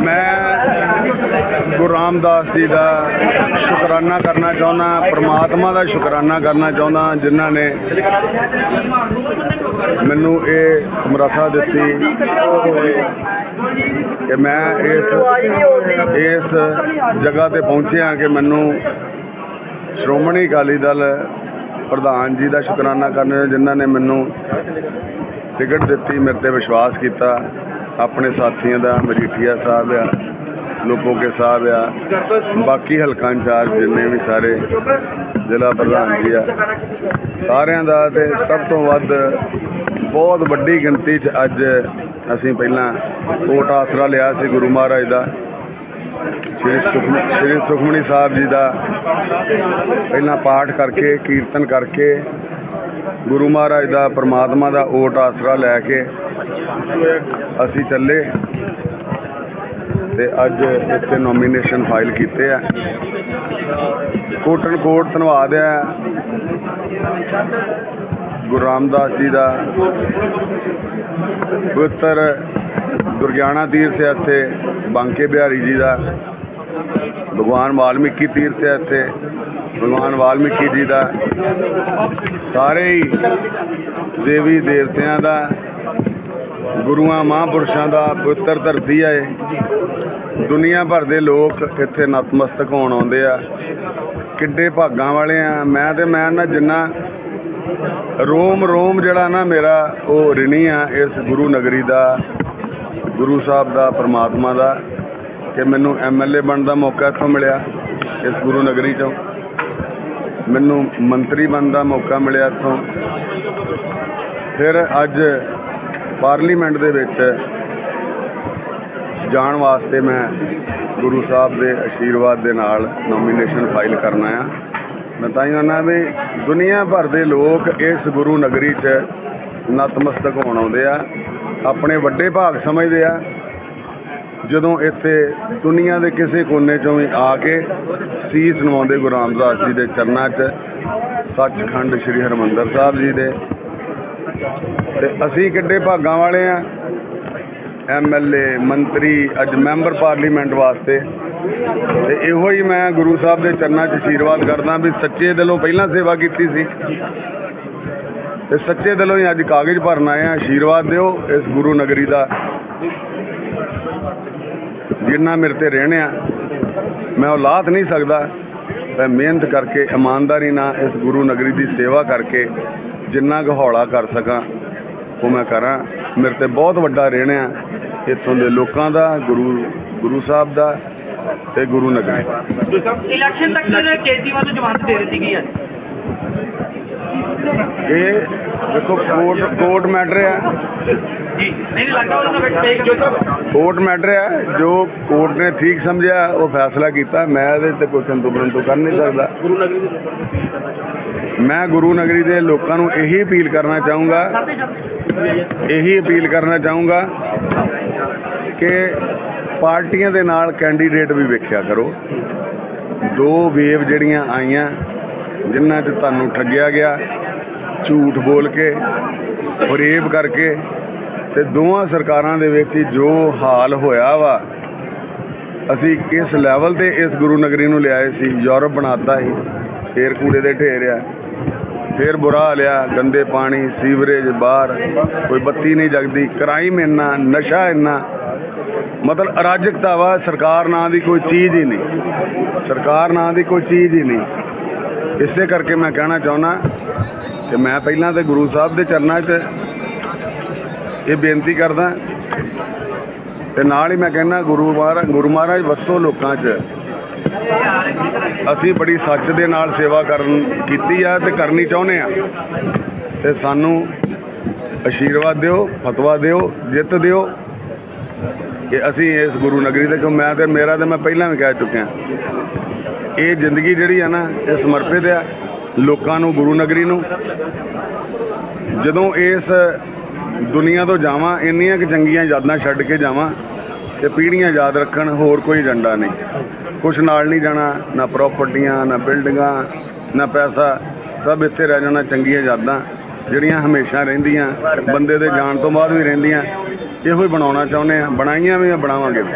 ਮੈਂ ਗੁਰੂ ਰਾਮਦਾਸ ਜੀ ਦਾ ਸ਼ੁਕਰਾਨਾ ਕਰਨਾ ਚਾਹੁੰਦਾ, ਪ੍ਰਮਾਤਮਾ ਦਾ ਸ਼ੁਕਰਾਨਾ ਕਰਨਾ ਚਾਹੁੰਦਾ, ਜਿਨ੍ਹਾਂ ਨੇ ਮੈਨੂੰ ਇਹ ਸਮਰੱਥਾ ਦਿੱਤੀ ਕਿ ਮੈਂ ਇਸ ਇਸ ਜਗ੍ਹਾ ਤੇ ਪਹੁੰਚਿਆ ਕਿ ਮੈਨੂੰ ਸ਼੍ਰੋਮਣੀ ਅਕਾਲੀ ਦਲ ਪ੍ਰਧਾਨ ਜੀ ਦਾ ਸ਼ੁਕਰਾਨਾ ਕਰਨਾ, ਜਿਨ੍ਹਾਂ ਨੇ ਮੈਨੂੰ ਟਿਕਟ ਦਿੱਤੀ, ਮੇਰੇ ਤੇ ਵਿਸ਼ਵਾਸ ਕੀਤਾ। ਆਪਣੇ ਸਾਥੀਆਂ ਦਾ, ਮਜੀਠੀਆ ਸਾਹਿਬ ਆ ਲੋਪੋਕੇ ਸਾਹਿਬ ਆ, ਬਾਕੀ ਹਲਕਾ ਇੰਚਾਰਜ ਜਿੰਨੇ ਵੀ ਸਾਰੇ ਜ਼ਿਲ੍ਹਾ ਪ੍ਰਧਾਨ ਜੀ ਆ, ਸਾਰਿਆਂ ਦਾ ਤੇ ਸਭ ਤੋਂ ਵੱਧ ਬਹੁਤ ਵੱਡੀ ਗਿਣਤੀ 'ਚ ਅੱਜ ਅਸੀਂ ਪਹਿਲਾਂ ਕੋਟ ਆਸਰਾ ਲਿਆ ਸੀ ਗੁਰੂ ਮਹਾਰਾਜ ਦਾ। ਸ੍ਰੀ ਸੁਖਮ, ਸ੍ਰੀ ਸੁਖਮਨੀ ਸਾਹਿਬ ਜੀ ਦਾ ਪਹਿਲਾਂ ਪਾਠ ਕਰਕੇ, ਕੀਰਤਨ ਕਰਕੇ ਗੁਰੂ ਮਹਾਰਾਜ ਦਾ, ਪ੍ਰਮਾਤਮਾ ਦਾ ਓਟ ਆਸਰਾ ਲੈ ਕੇ ਅਸੀਂ ਚੱਲੇ ਤੇ ਅੱਜ ਇੱਥੇ ਨੋਮੀਨੇਸ਼ਨ ਫਾਈਲ ਕੀਤੇ ਆ। ਕੋਟਨ ਕੋਟ ਧੰਨਵਾਦ ਹੈ ਗੁਰੂ ਰਾਮਦਾਸ ਜੀ ਦਾ। ਪਵਿੱਤਰ ਦੁਰਗਿਆਣਾ ਤੀਰਥ ਹੈ ਇੱਥੇ, ਬਾਂਕੇ ਬਿਹਾਰੀ ਜੀ ਦਾ। ਭਗਵਾਨ ਵਾਲਮੀਕੀ ਤੀਰਥ ਹੈ ਇੱਥੇ। ਭਗਵਾਨ ਵਾਲਮੀਕੀ ਜੀ ਦਾ, ਸਾਰੇ ਹੀ ਦੇਵੀ ਦੇਵਤਿਆਂ ਦਾ, ਗੁਰੂਆਂ ਮਹਾਂਪੁਰਸ਼ਾਂ ਦਾ ਪਵਿੱਤਰ ਧਰਤੀ ਹੈ ਦੁਨੀਆ ਭਰ ਦੇ ਲੋਕ ਇੱਥੇ ਨਤਮਸਤਕ ਹੋਣ ਆਉਂਦੇ ਆ। ਕਿੱਡੇ ਭਾਗਾਂ ਵਾਲੇ ਆ। ਮੈਂ ਤੇ ਮੈਂ ਨਾ ਜਿੰਨਾ ਰੋਮ ਰੋਮ ਜਿਹੜਾ ਨਾ ਮੇਰਾ ਉਹ ਰਿਣੀ ਆ, ਇਸ ਗੁਰੂ ਨਗਰੀ ਦਾ, ਗੁਰੂ ਸਾਹਿਬ ਦਾ, ਪਰਮਾਤਮਾ ਦਾ, ਕਿ ਮੈਨੂੰ ਐਮਐਲਏ ਬਣਨ ਦਾ ਮੌਕਾ ਇੱਥੋਂ ਮਿਲਿਆ, ਇਸ ਗੁਰੂ ਨਗਰੀ ਚੋਂ। ਮੈਨੂੰ ਮੰਤਰੀ ਬਣਨ ਦਾ ਮੌਕਾ ਮਿਲਿਆ ਇੱਥੋਂ। ਫਿਰ ਅੱਜ ਪਾਰਲੀਮੈਂਟ ਦੇ ਵਿੱਚ ਜਾਣ ਵਾਸਤੇ ਮੈਂ ਗੁਰੂ ਸਾਹਿਬ ਦੇ ਆਸ਼ੀਰਵਾਦ ਦੇ ਨਾਲ ਨੋਮੀਨੇਸ਼ਨ ਫਾਈਲ ਕਰਨਾ ਆ। ਮੈਂ ਤਾਂ ਹੀ ਕਹਿੰਦਾ ਵੀ ਦੁਨੀਆ ਭਰ ਦੇ ਲੋਕ ਇਸ ਗੁਰੂ ਨਗਰੀ 'ਚ ਨਤਮਸਤਕ ਹੋਣ ਆਉਂਦੇ ਆ। ਆਪਣੇ ਵੱਡੇ ਭਾਗ ਸਮਝਦੇ ਆ। ਜਦੋਂ ਇੱਥੇ ਦੁਨੀਆ ਦੇ ਕਿਸੇ ਕੋਨੇ 'ਚੋਂ ਵੀ ਆ ਕੇ ਸੀਸ ਨਵਾਉਂਦੇ ਗੁਰੂ ਰਾਮਦਾਸ ਜੀ ਦੇ ਚਰਨਾਂ 'ਚ, ਸੱਚਖੰਡ ਸ੍ਰੀ ਹਰਮੰਦਰ ਸਾਹਿਬ ਜੀ ਦੇ। ਤੇ ਅਸੀਂ ਕਿੱਡੇ ਭਾਗਾਂ ਵਾਲੇ ਆ। ਐਮਐਲਏ ਮੰਤਰੀ, ਅੱਜ ਮੈਂਬਰ ਪਾਰਲੀਮੈਂਟ ਵਾਸਤੇ। ਤੇ ਇਹੋ ਹੀ ਮੈਂ ਗੁਰੂ ਸਾਹਿਬ ਦੇ ਚਰਨਾਂ 'ਚ ਆਸ਼ੀਰਵਾਦ ਕਰਦਾ ਵੀ ਸੱਚੇ ਦਿਲੋਂ ਪਹਿਲਾਂ ਸੇਵਾ ਕੀਤੀ ਸੀ। ਤੇ ਸੱਚੇ ਦਿਲੋਂ ਹੀ ਅੱਜ ਕਾਗਜ਼ ਭਰਨ ਆਏ ਆ। ਆਸ਼ੀਰਵਾਦ ਦਿਓ ਇਸ ਗੁਰੂ ਨਗਰੀ ਦਾ। ਜਿੰਨਾ ਮੇਰੇ ਤੇ ਰਹਿਣਿਆ ਮੈਂ ਉਹ ਲਾਤ ਨਹੀਂ ਸਕਦਾ। ਮੈਂ ਮਿਹਨਤ ਕਰਕੇ ਇਮਾਨਦਾਰੀ ਨਾਲ ਇਸ ਗੁਰੂ ਨਗਰੀ ਦੀ ਸੇਵਾ ਕਰਕੇ ਜਿੰਨਾ ਕੁ ਹੌਲਾ ਕਰ ਸਕਾਂ ਉਹ ਮੈਂ ਕਰਾਂ। ਮੇਰੇ ਤੇ ਬਹੁਤ ਵੱਡਾ ਰਹਿਣਿਆ ਇੱਥੋਂ ਦੇ ਲੋਕਾਂ ਦਾ ਗੁਰੂ ਗੁਰੂ ਸਾਹਿਬ ਦਾ ਤੇ ਗੁਰੂ ਨਗਰੀ ਦਾ। ਇਲੈਕਸ਼ਨ ਤੱਕ ਕੇਜਰੀਵਾਲ ਨੂੰ ਜ਼ਮਾਨਤ ਦੇ ਦਿੱਤੀ ਗਈ ਹੈ ਇਹ ਦੇਖੋ ਕੋਰਟ ਕੋਰਟ ਮੈਟਰ ਆ। ਜੀ। ਨਹੀਂ ਲੱਗਦਾ ਉਹਨਾਂ ਦਾ ਫੇਕ ਜੋ ਕੋਰਟ ਮੈਟਰ ਹੈ ਜੋ ਕੋਰਟ ਨੇ ਠੀਕ ਸਮਝਿਆ ਉਹ ਫੈਸਲਾ ਕੀਤਾ। ਮੈਂ ਇਹਦੇ ਤੇ ਕੋਈ ਕੰਤੂ ਪਰੰਤੂ ਕਰ ਨਹੀਂ ਸਕਦਾ। ਗੁਰੂ ਨਗਰੀ ਦੇ ਮੈਂ ਗੁਰੂ ਨਗਰੀ ਦੇ ਲੋਕਾਂ ਨੂੰ ਇਹੀ ਅਪੀਲ ਕਰਨਾ ਚਾਹੂੰਗਾ। ਇਹੀ ਅਪੀਲ ਕਰਨਾ ਚਾਹੂੰਗਾ ਕਿ ਪਾਰਟੀਆਂ ਦੇ ਨਾਲ ਕੈਂਡੀਡੇਟ ਵੀ ਵੇਖਿਆ ਕਰੋ। ਦੋ ਵੇਵ ਜਿਹੜੀਆਂ ਆਈਆਂ ਜਿਨ੍ਹਾਂ 'ਚ ਤੁਹਾਨੂੰ ਠੱਗਿਆ ਗਿਆ ਝੂਠ ਬੋਲ ਕੇ ਫਰੇਬ ਕਰਕੇ ਤੇ ਦੋਵਾਂ ਸਰਕਾਰਾਂ ਦੇ ਵਿੱਚ ਹੀ ਜੋ ਹਾਲ ਹੋਇਆ ਵਾ, ਅਸੀਂ ਕਿਸ ਲੈਵਲ ਤੇ ਇਸ ਗੁਰੂ ਨਗਰੀ ਨੂੰ ਲਿਆਏ ਸੀ, ਯੂਰਪ ਬਣਾਤਾ ਸੀ, ਫੇਰ ਕੂੜੇ ਦੇ ਢੇਰ ਆ, ਫੇਰ ਬੁਰਾ ਲਿਆ ਗੰਦੇ ਪਾਣੀ, ਸੀਵਰੇਜ, ਬਾਹਰ, ਕੋਈ ਬੱਤੀ ਨਹੀਂ ਜਗਦੀ ਕ੍ਰਾਈਮ ਇੰਨਾ, ਨਸ਼ਾ ਇੰਨਾ, ਮਤਲਬ ਅਰਾਜਕਤਾ ਵਾ, ਸਰਕਾਰ ਨਾਂ ਦੀ ਕੋਈ ਚੀਜ਼ ਹੀ ਨਹੀਂ, ਸਰਕਾਰ ਨਾਂ ਦੀ ਕੋਈ ਚੀਜ਼ ਹੀ ਨਹੀਂ। ਇਸੇ ਕਰਕੇ ਮੈਂ ਕਹਿਣਾ ਚਾਹੁੰਦਾ ਕਿ ਮੈਂ ਪਹਿਲਾਂ ਤੇ ਗੁਰੂ ਸਾਹਿਬ ਦੇ ਚਰਨਾਂ 'ਚ ਇਹ ਬੇਨਤੀ ਕਰਦਾ ਤੇ ਨਾਲ ਹੀ ਮੈਂ ਕਹਿੰਦਾ ਗੁਰੂ ਮਹਾਰਾਜ ਗੁਰੂ ਮਹਾਰਾਜ ਵਸੋ ਲੋਕਾਂ 'ਚ। ਅਸੀਂ ਬੜੀ ਸੱਚ ਦੇ ਨਾਲ ਸੇਵਾ ਕਰਨ ਕੀਤੀ ਆ ਤੇ ਕਰਨੀ ਚਾਹੁੰਦੇ ਆ। ਤੇ ਸਾਨੂੰ ਆਸ਼ੀਰਵਾਦ ਦਿਓ, ਫਤਵਾ ਦਿਓ, ਜਿੱਤ ਦਿਓ। ਕਿ ਅਸੀਂ ਇਸ ਗੁਰੂ ਨਗਰੀ ਦੇ ਕੋ ਮੈਂ ਤੇ ਮੇਰਾ ਤੇ ਮੈਂ ਪਹਿਲਾਂ ਵੀ ਕਹਿ ਚੁੱਕਿਆ। ਇਹ ਜ਼ਿੰਦਗੀ ਜਿਹੜੀ ਆ ਨਾ, ਇਹ ਸਮਰਪਿਤ ਆ ਲੋਕਾਂ ਨੂੰ, ਗੁਰੂ ਨਗਰੀ ਨੂੰ। ਜਦੋਂ ਇਸ ਦੁਨੀਆ ਤੋਂ ਜਾਵਾਂ, ਇੰਨੀਆਂ ਕਿ ਚੰਗੀਆਂ ਯਾਦਾਂ ਛੱਡ ਕੇ ਜਾਵਾਂ ਤੇ ਪੀੜ੍ਹੀਆਂ ਯਾਦ ਰੱਖਣ, ਹੋਰ ਕੋਈ ਏਜੰਡਾ ਨਹੀਂ। ਕੁਛ ਨਾਲ ਨਹੀਂ ਜਾਣਾ, ਨਾ ਪ੍ਰਾਪਰਟੀਆਂ, ਨਾ ਬਿਲਡਿੰਗਾਂ, ਨਾ ਪੈਸਾ। ਸਭ ਇੱਥੇ ਰਹਿ ਜਾਣਾ ਚੰਗੀਆਂ ਯਾਦਾਂ, ਜਿਹੜੀਆਂ ਹਮੇਸ਼ਾ ਰਹਿੰਦੀਆਂ, ਬੰਦੇ ਦੇ ਜਾਣ ਤੋਂ ਬਾਅਦ ਵੀ ਰਹਿੰਦੀਆਂ। ਇਹੋ ਹੀ ਬਣਾਉਣਾ ਚਾਹੁੰਦੇ ਆ ਬਣਾਈਆਂ ਵੀ ਆ, ਬਣਾਵਾਂਗੇ ਵੀ।